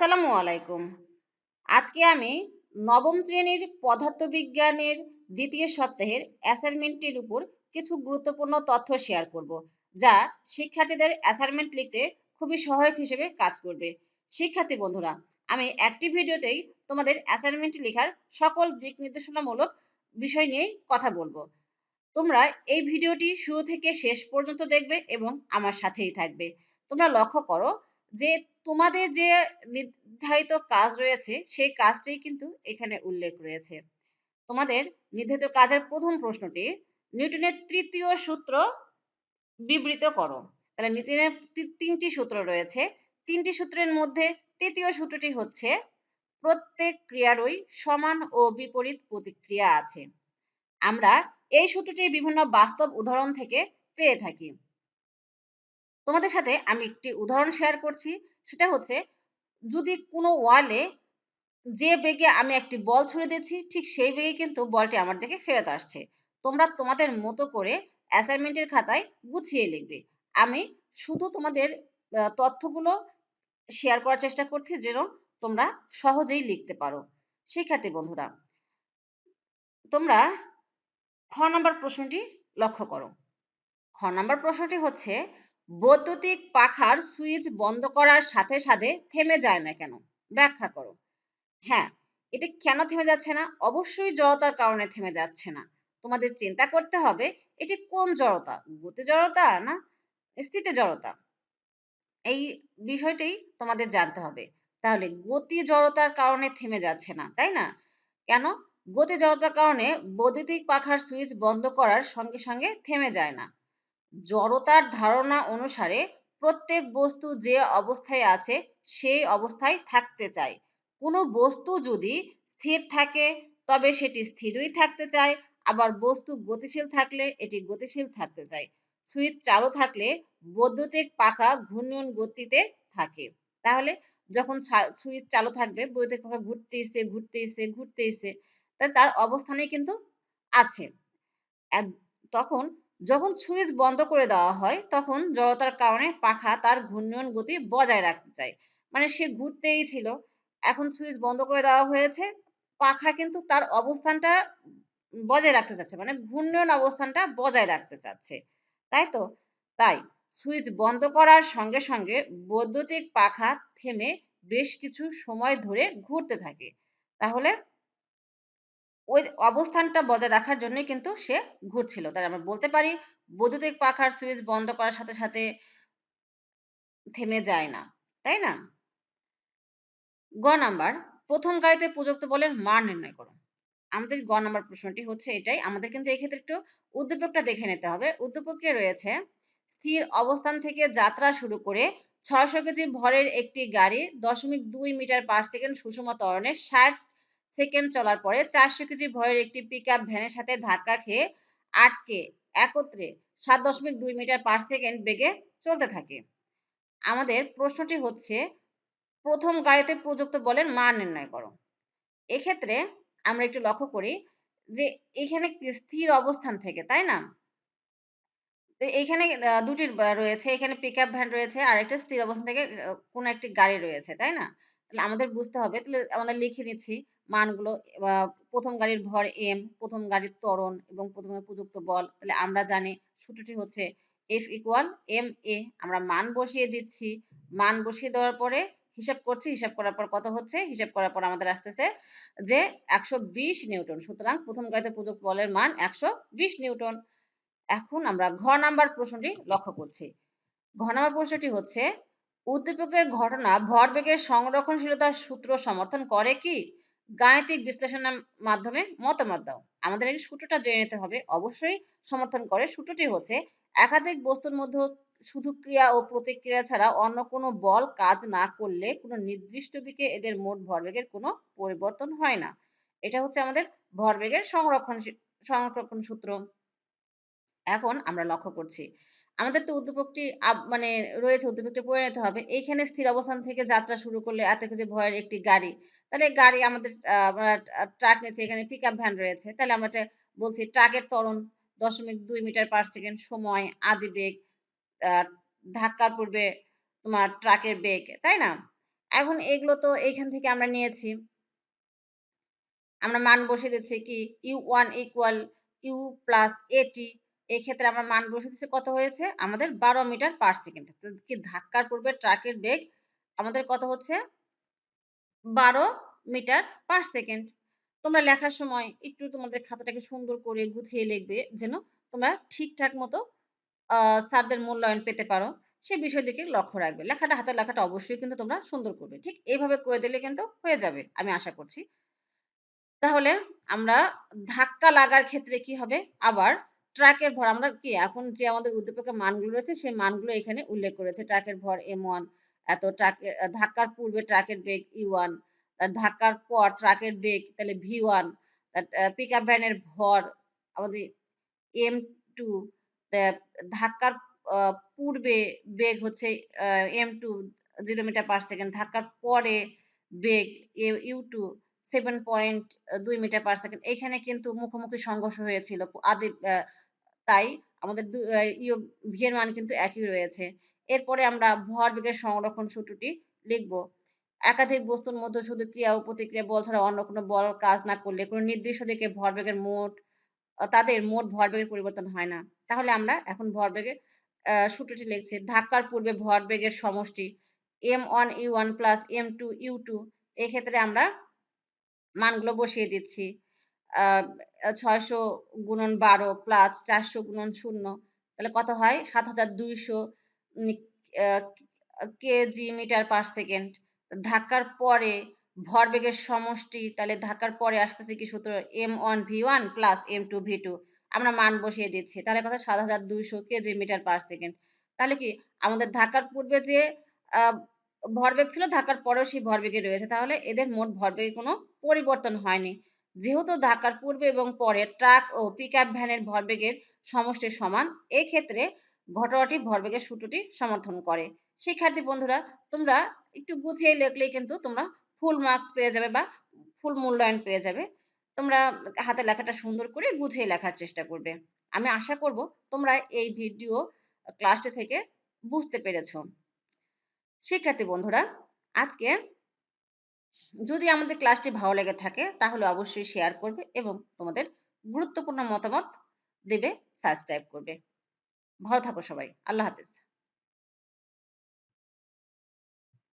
আসসালামু আলাইকুম। আজকে আমি নবম শ্রেণির পদার্থবিজ্ঞানের দ্বিতীয় সপ্তাহের অ্যাসাইনমেন্টের উপর কিছু গুরুত্বপূর্ণ তথ্য শেয়ার করব, যা শিক্ষার্থীদের অ্যাসাইনমেন্ট লিখতে খুবই সহায়ক হিসেবে কাজ করবে। শিক্ষার্থী বন্ধুরা, আমি একটি ভিডিওতেই তোমাদের অ্যাসাইনমেন্ট লেখার সকল দিক নির্দেশনামূলক বিষয় নিয়েই কথা বলব। তোমরা এই ভিডিওটি শুরু থেকে শেষ পর্যন্ত দেখবে এবং আমার সাথেই থাকবে। তোমরা লক্ষ্য করো যে তোমাদের যে নির্ধারিত কাজ রয়েছে, সেই কাজটাই কিন্তু এখানে উল্লেখ রয়েছে। তোমাদের নির্ধারিত কাজের প্রথম প্রশ্নটি, নিউটনের তৃতীয় সূত্র বিবৃত করো। তাহলে নিউটনের তিনটি সূত্র রয়েছে। তিনটি সূত্রের মধ্যে তৃতীয় সূত্রটি হচ্ছে, প্রত্যেক ক্রিয়ারই সমান ও বিপরীত প্রতিক্রিয়া আছে। আমরা এই সূত্রটি বিভিন্ন বাস্তব উদাহরণ থেকে পেয়ে থাকি। তোমাদের সাথে আমি একটি উদাহরণ শেয়ার করছি। সেটা হচ্ছে, যদি কোনো ওয়ালে যে বেগে আমি একটি বল ছুড়ে দিচ্ছি ঠিক সেই বেগে কিন্তু বলটি আমার দিকে ফেরত আসছে। তোমরা তোমাদের মতো করে অ্যাসাইনমেন্টের খাতায় গুছিয়ে লিখবে। আমি শুধু তোমাদের তথ্যগুলো শেয়ার করার চেষ্টা করছি যেন তোমরা সহজেই লিখতে পারো। শিক্ষার্থী বন্ধুরা, তোমরা খ নম্বর প্রশ্নটি লক্ষ্য করো। খ নম্বর প্রশ্নটি হচ্ছে বৈদ্যুতিক পাখার সুইচ বন্ধ করার সাথে সাথে থেমে যায় না কেন? ব্যাখ্যা করো। হ্যাঁ এটা কেন থেমে যাচ্ছে না? অবশ্যই জড়তার কারণে থেমে যাচ্ছে না। তোমাদের চিন্তা করতে হবে, এটি কোন জড়তা? গতি জড়তা না স্থিতি জড়তা? এই বিষয়টি তোমাদের জানতে হবে। তাহলে গতি জড়তার কারণে থেমে যাচ্ছে না, তাই না? কেন? গতি জড়তার কারণে বৈদ্যুতিক পাখার সুইচ বন্ধ করার সঙ্গে সঙ্গে থেমে যায় না। জড়তার ধারণা অনুসারে প্রত্যেক বস্তু যে অবস্থায় আছে, সেই অবস্থায় থাকতে চায়। কোনো বস্তু যদি স্থির থাকে, তবে সেটি স্থিরই থাকতে চায়। আবার বস্তু গতিশীল থাকলে এটি গতিশীল থাকতে চায়। সুইচ চালু থাকলে বৈদ্যুতিক পাখা ঘূর্ণন গতিতে থাকে। তাহলে যখন সুইচ চালু থাকবে, বৈদ্যুতিক পাখা ঘুরতেইছে ঘুরতেইছে ঘুরতেইছে তার অবস্থানে কিন্তু আছে। তখন যখন সুইচ বন্ধ করে দেওয়া হয়, তখন জড়তার কারণে পাখা তার ঘূর্ণয়ন গতি বজায় রাখতে চায়। মানে সে ঘুরতেই ছিল। এখন সুইচ বন্ধ করে দেওয়া হয়েছে। পাখা কিন্তু তার অবস্থানটা বজায় রাখতে চাচ্ছে। মানে ঘূর্ণয়ন অবস্থানটা বজায় রাখতে চাচ্ছে। তাই তো? তাই সুইচ বন্ধ করার সঙ্গে সঙ্গে বৈদ্যুতিক পাখা থেমে বেশ কিছু সময় ধরে ঘুরতে থাকে। তাহলে ওই অবস্থানটা বজায় রাখার জন্যই কিন্তু সে ঘুরছিল। তাই আমরা বলতে পারি, বৈদ্যুতিক পাখার সুইচ বন্ধ করার সাথে সাথে থেমে যায় না, তাই না? গ নাম্বার, প্রথম গাড়িতে প্রযুক্ত বলের মান নির্ণয় করো আমাদের গ নাম্বার প্রশ্নটি হচ্ছে এটাই, আমাদের কিন্তু এক্ষেত্রে একটু উদ্দীপকটা দেখে নিতে হবে। উদ্দীপকে রয়েছে, স্থির অবস্থান থেকে যাত্রা শুরু করে ছয়শো কেজি ভরের একটি গাড়ি দশমিক দুই মিটার পার সেকেন্ড সুষম ত্বরণে ষাট সেকেন্ড চলার পরে চারশো কেজি ভরের একটি পিক ভ্যানের সাথে ধাক্কা খেয়ে আটকে, একত্রে সাত দশমিক দুই মিটার পার সেকেন্ড বেগে চলতে থাকে। আমাদের প্রশ্নটি হচ্ছে, প্রথম গাড়িতে প্রযুক্ত বলের মান নির্ণয় করো। এক্ষেত্রে আমরা একটু লক্ষ্য করি যে এখানে স্থির অবস্থান থেকে, তাই না? এখানে দুটি রয়েছে। এখানে পিক ভ্যান রয়েছে আর একটা স্থির অবস্থান থেকে কোন একটি গাড়ি রয়েছে, তাই না? তাহলে আমাদের বুঝতে হবে। তাহলে আমরা লিখে নিচ্ছি মানগুলো প্রথম গাড়ির ভর এম প্রথম গাড়ির ত্বরণ, এবং প্রথমে প্রযুক্ত বল। তাহলে আমরা জানি সূত্রটি হচ্ছে এফ ইকুয়াল এম এ আমরা মান বসিয়ে দিচ্ছি। মান বসিয়ে দেওয়ার পরে হিসাব করছি। হিসাব করার পর কত হচ্ছে? হিসাব করার পর আমাদের আসতেছে যে একশো বিশ নিউটন। সুতরাং প্রথম গাড়িতে প্রযুক্ত বলের মান একশো বিশ নিউটন। এখন আমরা ঘ নাম্বার প্রশ্নটি লক্ষ্য করছি। ঘ নাম্বার প্রশ্নটি হচ্ছে উদ্দীপকের ঘটনা ভরবেগের সংরক্ষণশীলতার সূত্র সমর্থন করে কি? গাণিতিক বিশ্লেষণের মাধ্যমে মতামত দাও। আমাদের এই সূত্রটা জেনে নিতে হবে। অবশ্যই সমর্থন করে। সূত্রটি হচ্ছে, একাধিক বস্তুর মধ্যে শুধু ক্রিয়া ও প্রতিক্রিয়া ছাড়া অন্য কোনো বল কাজ না করলে কোনো নির্দিষ্ট দিকে এদের মোট ভরবেগের কোনো পরিবর্তন হয় না। এটা হচ্ছে আমাদের ভরবেগের সংরক্ষণ সংরক্ষণ সূত্র। এখন আমরা লক্ষ্য করছি আমাদের তো উদ্দীপকটি মানে রয়েছে উদ্দীপকটি নিতে হবে। এইখানে স্থির অবস্থান থেকে যাত্রা শুরু করলে এত কিছু ভয়ের একটি গাড়ি, তাহলে গাড়ি আমাদের ট্রাক নিচ্ছে এখানে পিক ভ্যান রয়েছে। তাহলে আমরা বলছি ট্রাকের ত্বরণ দশমিক দুই মিটার পার সেকেন্ড সময়, আদি বেগ ধাক্কার পূর্বে তোমার ট্রাকের বেগ, তাই না? এখন এগুলো তো এইখান থেকে আমরা নিয়েছি। আমরা মান বসিয়ে দিচ্ছি কি u one equal u plus এটি এই ক্ষেত্রে আমরা মান বসিয়ে দিচ্ছি কত হয়েছে? আমাদের বারো মিটার পার সেকেন্ড কি ধাক্কার পূর্বে ট্রাকের বেগ আমাদের কত হচ্ছে? বারো মিটার পার সেকেন্ড তোমরা লেখার সময় একটু তোমাদের খাতাটাকে সুন্দর করে গুছিয়ে লিখবে যেন তোমরা ঠিকঠাক মতো স্যারদের মূল্যায়ন পেতে পারো। সে বিষয় দিকে লক্ষ্য রাখবে। লেখাটা হাতের লেখাটা অবশ্যই কিন্তু তোমরা সুন্দর করবে। ঠিক এইভাবে করে দিলে কিন্তু হয়ে যাবে, আমি আশা করছি। তাহলে আমরা ধাক্কা লাগার ক্ষেত্রে কি হবে? আবার ট্রাকের ভর, আমরা কি এখন যে আমাদের উদ্দীপকের মানগুলো রয়েছে, সেই মানগুলো এখানে উল্লেখ করেছে। ট্রাকের ভর এম ওয়ান এত ট্রাকের ধাক্কার পূর্বে ট্রাকের বেগ ই ওয়ান ধাক্কার পর ট্রাকের বেগ তাহলে ভি ওয়ান পিক আপ ভ্যানের ভর আমাদের এম টু ধাক্কার পূর্বে বেগ হচ্ছে m two zero metre per second ধাক্কার পরে বেগ ইউ টু সেভেন পয়েন্ট দুই মিটার পার সেকেন্ড এখানে কিন্তু মুখোমুখি সংঘর্ষ হয়েছিল। আদি তাই আমাদের ভি এর মান কিন্তু একই রয়েছে। এরপরে আমরা ভর বেগের সংরক্ষণ সূত্রটি লিখব। একাধিক বস্তুর মধ্যে শুধু ক্রিয়া ও প্রতিক্রিয়া বল ছাড়া অন্য কোনো বল কাজ না করলে কোনো নির্দিষ্ট দিকে ভরবেগের মোট তাদের মোট ভরবেগের পরিবর্তন হয় না। তাহলে আমরা এখন ভরবেগের সূত্রটি লিখছি। ধাক্কার পূর্বে ভরবেগের সমষ্টি m one u one plus m two u two এক্ষেত্রে আমরা মানগুলো বসিয়ে দিচ্ছি। ছয়শো গুণন বারো প্লাস চারশো গুণন শূন্য, তাহলে কত হয়? সাত হাজার দুইশো কেজি মিটার পার সেকেন্ড। ধাক্কার পরে ভরবেগের সমষ্টি, তাহলে ধাক্কার পরে আসতেছে কি সূত্র? M one v one plus m two v two আমরা মান বসিয়ে দিচ্ছি, তাহলে কথা সাত হাজার দুইশো কেজি মিটার পার সেকেন্ড। তাহলে কি? আমাদের ধাক্কার পূর্বে যে ভরবেগ ছিল ধাক্কার পরেও সেই ভরবেগে রয়েছে। তাহলে এদের মোট ভরবেগে কোনো পরিবর্তন হয়নি। যেহেতু ধাক্কার পূর্বে এবং পরে ট্রাক ও পিক ভ্যানের ভরবেগের সমষ্টির সমান এই ক্ষেত্রে ঘটনাটি ভরবেগের সূত্রটি সমর্থন করে। শিক্ষার্থী বন্ধুরা, তোমরা একটু বুঝিয়ে লিখলেই কিন্তু তোমরা ফুল মার্কস পেয়ে যাবে বা ফুল মূল্যায়ন পেয়ে যাবে। তোমরা হাতে লেখাটা সুন্দর করে বুঝিয়ে লেখার চেষ্টা করবে। আমি আশা করব তোমরা এই ভিডিও ক্লাসটি থেকে বুঝতে পেরেছ। শিক্ষার্থী বন্ধুরা, আজকে যদি আমাদের ক্লাসটি ভালো লেগে থাকে, তাহলে অবশ্যই শেয়ার করবে এবং তোমাদের গুরুত্বপূর্ণ মতামত দেবে সাবস্ক্রাইব করবে। ভালো থাকো সবাই, আল্লাহ হাফিজ।